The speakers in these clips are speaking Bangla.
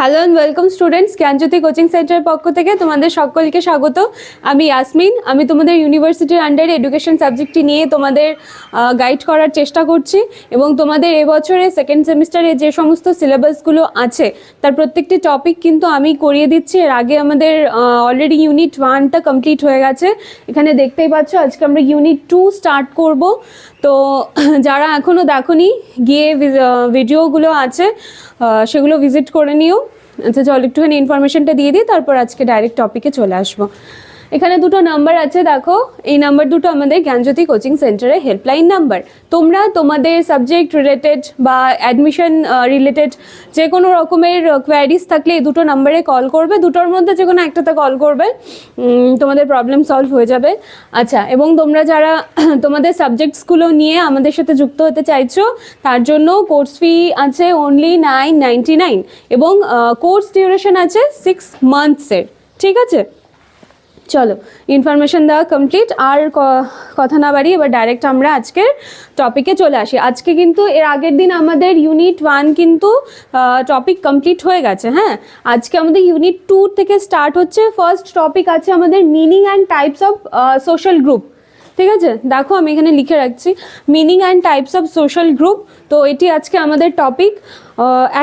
Hello and welcome students Gyanjyoti coaching সেন্টারের পক্ষ থেকে তোমাদের সকলকে স্বাগত। আমি ইয়াসমিন আমি তোমাদের ইউনিভার্সিটির আন্ডারে এডুকেশন সাবজেক্টটি নিয়ে তোমাদের গাইড করার চেষ্টা করছি এবং তোমাদের এবছরে সেকেন্ড সেমিস্টারে যে সমস্ত সিলেবাসগুলো আছে, তার প্রত্যেকটি টপিক কিন্তু আমি করিয়ে দিচ্ছি। এর আগে আমাদের অলরেডি ইউনিট ওয়ানটা কমপ্লিট হয়ে গেছে। এখানে দেখতেই পাচ্ছ, আজকে আমরা ইউনিট টু স্টার্ট করব। তো যারা এখনও দেখোনি, গিয়ে ভিডিওগুলো আছে সেগুলো ভিজিট করে নিও। আচ্ছা চল একটুখানি ইনফরমেশনটা দিয়ে দিই তারপর আজকে ডাইরেক্ট টপিকে চলে আসব। এখানে দুটো নাম্বার আছে, দেখো। এই নাম্বার দুটো আমাদের জ্ঞানজ্যোতি কোচিং সেন্টারের হেল্পলাইন নাম্বার তোমরা তোমাদের সাবজেক্ট রিলেটেড বা অ্যাডমিশন রিলেটেড যে কোনো রকমের কোয়ারিজ থাকলে এই দুটো নাম্বারে কল করবে। দুটোর মধ্যে যে কোনো একটাতে কল করবে। তোমাদের প্রবলেম সলভ হয়ে যাবে। আচ্ছা এবং তোমরা যারা তোমাদের সাবজেক্টসগুলো নিয়ে আমাদের সাথে যুক্ত হতে চাইছো, তার জন্য কোর্স ফি আছে অনলি নাইন নাইনটি নাইন এবং কোর্স ডিউরেশন আছে সিক্স মান্থসের ঠিক আছে? চলো ইনফরমেশন দেওয়া কমপ্লিট আর কথা না বাড়ি এবার ডাইরেক্ট আমরা আজকের টপিকে চলে আসি। আজকে কিন্তু এর আগের দিন আমাদের ইউনিট ওয়ান কিন্তু টপিক কমপ্লিট হয়ে গেছে হ্যাঁ? আজকে আমাদের ইউনিট টু থেকে স্টার্ট হচ্ছে। ফার্স্ট টপিক আছে আমাদের meaning and types of social group ঠিক আছে? দেখো, আমি এখানে লিখে রাখছি। Meaning and types of social group তো এটি আজকে আমাদের টপিক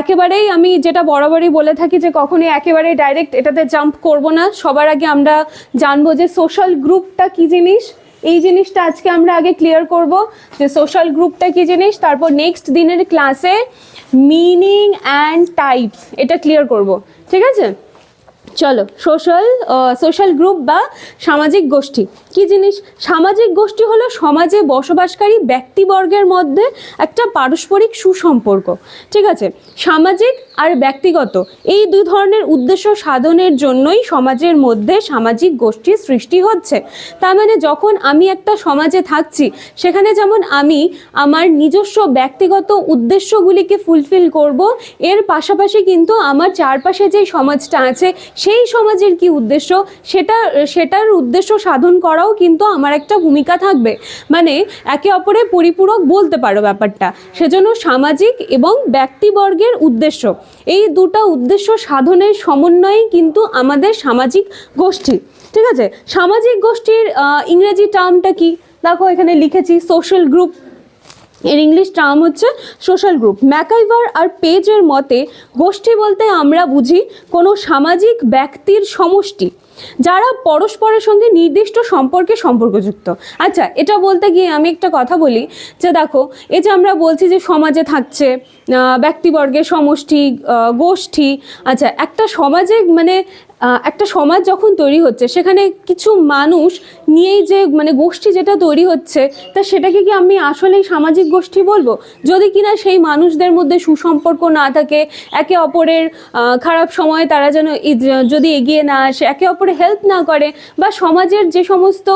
একেবারেই আমি যেটা বরাবরই বলে থাকি যে কখনোই একেবারে ডাইরেক্ট এটাতে জাম্প করব না। সবার আগে আমরা জানব যে সোশ্যাল গ্রুপটা কী জিনিস? এই জিনিসটা আজকে আমরা আগে ক্লিয়ার করব যে সোশ্যাল গ্রুপটা কী জিনিস? তারপর নেক্সট দিনের ক্লাসে মিনিং অ্যান্ড টাইপস এটা ক্লিয়ার করব। ঠিক আছে? চলো সোশ্যাল সোশ্যাল গ্রুপ বা সামাজিক গোষ্ঠী। কি জিনিস? সামাজিক গোষ্ঠী হলো সমাজে বসবাসকারী ব্যক্তিবর্গের মধ্যে একটা পারস্পরিক সুসম্পর্ক। ঠিক আছে? সামাজিক আর ব্যক্তিগত, এই দুই ধরনের উদ্দেশ্য সাধনের জন্যই সমাজের মধ্যে সামাজিক গোষ্ঠীর সৃষ্টি হচ্ছে। তার মানে যখন আমি একটা সমাজে থাকছি, সেখানে যেমন আমি আমার নিজস্ব ব্যক্তিগত উদ্দেশ্যগুলিকে ফুলফিল করব, এর পাশাপাশি কিন্তু আমার চারপাশে যে সমাজটা আছে সেই সমাজের কি উদ্দেশ্য? সেটা, সেটার উদ্দেশ্য সাধন করাও কিন্তু আমার একটা ভূমিকা থাকবে। মানে একে অপরের পরিপূরক বলতে পারো ব্যাপারটা। সেজন্য সামাজিক এবং ব্যক্তিবর্গের উদ্দেশ্য। এই দুটো উদ্দেশ্য সাধনের সমন্বয়ে কিন্তু আমাদের সামাজিক গোষ্ঠী। ঠিক আছে? সামাজিক গোষ্ঠীর ইংরেজি টার্মটা কি? দেখো এখানে লিখেছি সোশ্যাল গ্রুপ এর ইংলিশ টার্ম হচ্ছে সোশ্যাল গ্রুপ ম্যাকাইভার আর পেজের মতে গোষ্ঠী বলতে আমরা বুঝি কোনো সামাজিক ব্যক্তির সমষ্টি, যারা পরস্পরের সঙ্গে নির্দিষ্ট সম্পর্কে সম্পর্কযুক্ত। আচ্ছা এটা বলতে গিয়ে আমি একটা কথা বলি, যে দেখো, এই যে আমরা বলছি যে সমাজে থাকছে ব্যক্তিবর্গের সমষ্টি গোষ্ঠী আচ্ছা একটা সমাজে মানে একটা সমাজ যখন তৈরি হচ্ছে, সেখানে কিছু মানুষ নিয়েই যে মানে গোষ্ঠী যেটা তৈরি হচ্ছে, তা সেটাকে কি আমি আসলেই সামাজিক গোষ্ঠী বলব? যদি কিনা সেই মানুষদের মধ্যে সুসম্পর্ক না থাকে, একে অপরের খারাপ সময়ে তারা যেন যদি এগিয়ে না আসে, একে অপরে হেল্প না করে, বা সমাজের যে সমস্ত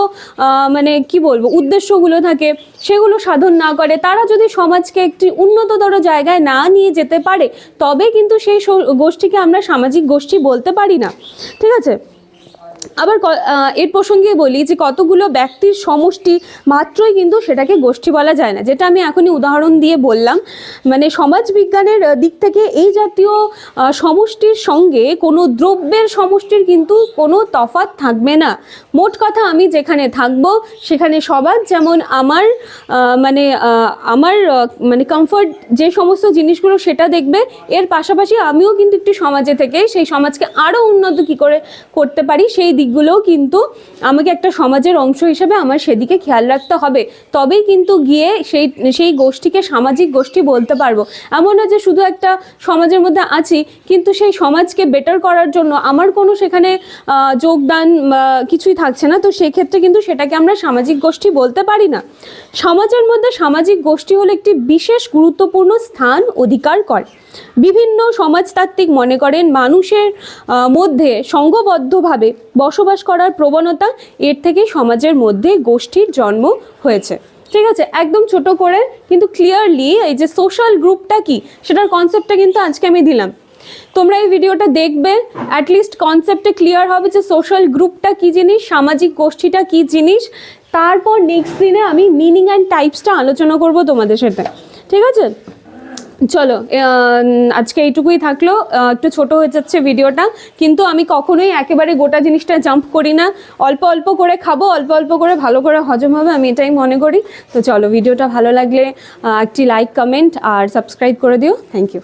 মানে কি বলব, উদ্দেশ্যগুলো থাকে, সেগুলো সাধন না করে, তারা যদি সমাজকে একটি উন্নততর জায়গায় না নিয়ে যেতে পারে, তবে কিন্তু সেই গোষ্ঠীকে আমরা সামাজিক গোষ্ঠী বলতে পারি না। ঠিক আছে? আবার এর প্রসঙ্গে বলি যে কতগুলো ব্যক্তির সমষ্টি মাত্রই কিন্তু সেটাকে গোষ্ঠী বলা যায় না। যেটা আমি এখনই উদাহরণ দিয়ে বললাম। মানে সমাজ বিজ্ঞানের দিক থেকে এই জাতীয় সমষ্টির সঙ্গে কোনো দ্রব্যের সমষ্টির কিন্তু কোনো তফাৎ থাকবে না। মোট কথা আমি যেখানে থাকব, সেখানে সবার যেমন আমার মানে আমার মানে কমফর্ট যে সমস্ত জিনিসগুলো সেটা দেখবে, এর পাশাপাশি আমিও কিন্তু একটি সমাজে থেকে সেই সমাজকে আরও উন্নত কী করে করতে পারি, সেই দিকগুলোও কিন্তু আমাকে একটা সমাজের অংশ হিসেবে আমার সেদিকে খেয়াল রাখতে হবে। তবেই কিন্তু গিয়ে সেই সেই গোষ্ঠীকে সামাজিক গোষ্ঠী বলতে পারব। এমন না যে শুধু একটা সমাজের মধ্যে আছি, কিন্তু সেই সমাজকে বেটার করার জন্য আমার কোনো সেখানে যোগদান কিছুই থাকছে না। তো সেক্ষেত্রে কিন্তু সেটাকে আমরা সামাজিক গোষ্ঠী বলতে পারি না। সমাজের মধ্যে সামাজিক গোষ্ঠী হলো একটি বিশেষ গুরুত্বপূর্ণ স্থান অধিকার করে। বিভিন্ন সমাজতাত্ত্বিক মনে করেন মানুষের মধ্যে সংঘবদ্ধভাবে বসবাস করার প্রবণতা এর থেকে সমাজের মধ্যে গোষ্ঠীর জন্ম হয়েছে। ঠিক আছে, একদম ছোট করে, কিন্তু ক্লিয়ারলি এই যে সোশ্যাল গ্রুপটা কি, সেটার কনসেপ্টটা কিন্তু আজকে আমি দিলাম। তোমরা এই ভিডিওটা দেখবে অ্যাটলিস্ট কনসেপ্টে ক্লিয়ার হবে যে সোশ্যাল গ্রুপটা কি জিনিস, সামাজিক গোষ্ঠীটা কি জিনিস। তারপর নেক্সট দিনে আমি মিনিং অ্যান্ড টাইপসটা আলোচনা করব তোমাদের সাথে। ঠিক আছে? চলো আজকে এইটুকুই থাকল। একটু ছোট হয়ে যাচ্ছে ভিডিওটা, কিন্তু আমি কখনোই একেবারে গোটা জিনিসটা জাম্প করি না। অল্প অল্প করে খাব, অল্প অল্প করে ভালো করে হজম হবে, আমি এটাই মনে করি। তো চলো, ভিডিওটা ভালো লাগলে একটি লাইক কমেন্ট আর সাবস্ক্রাইব করে দিও। Thank you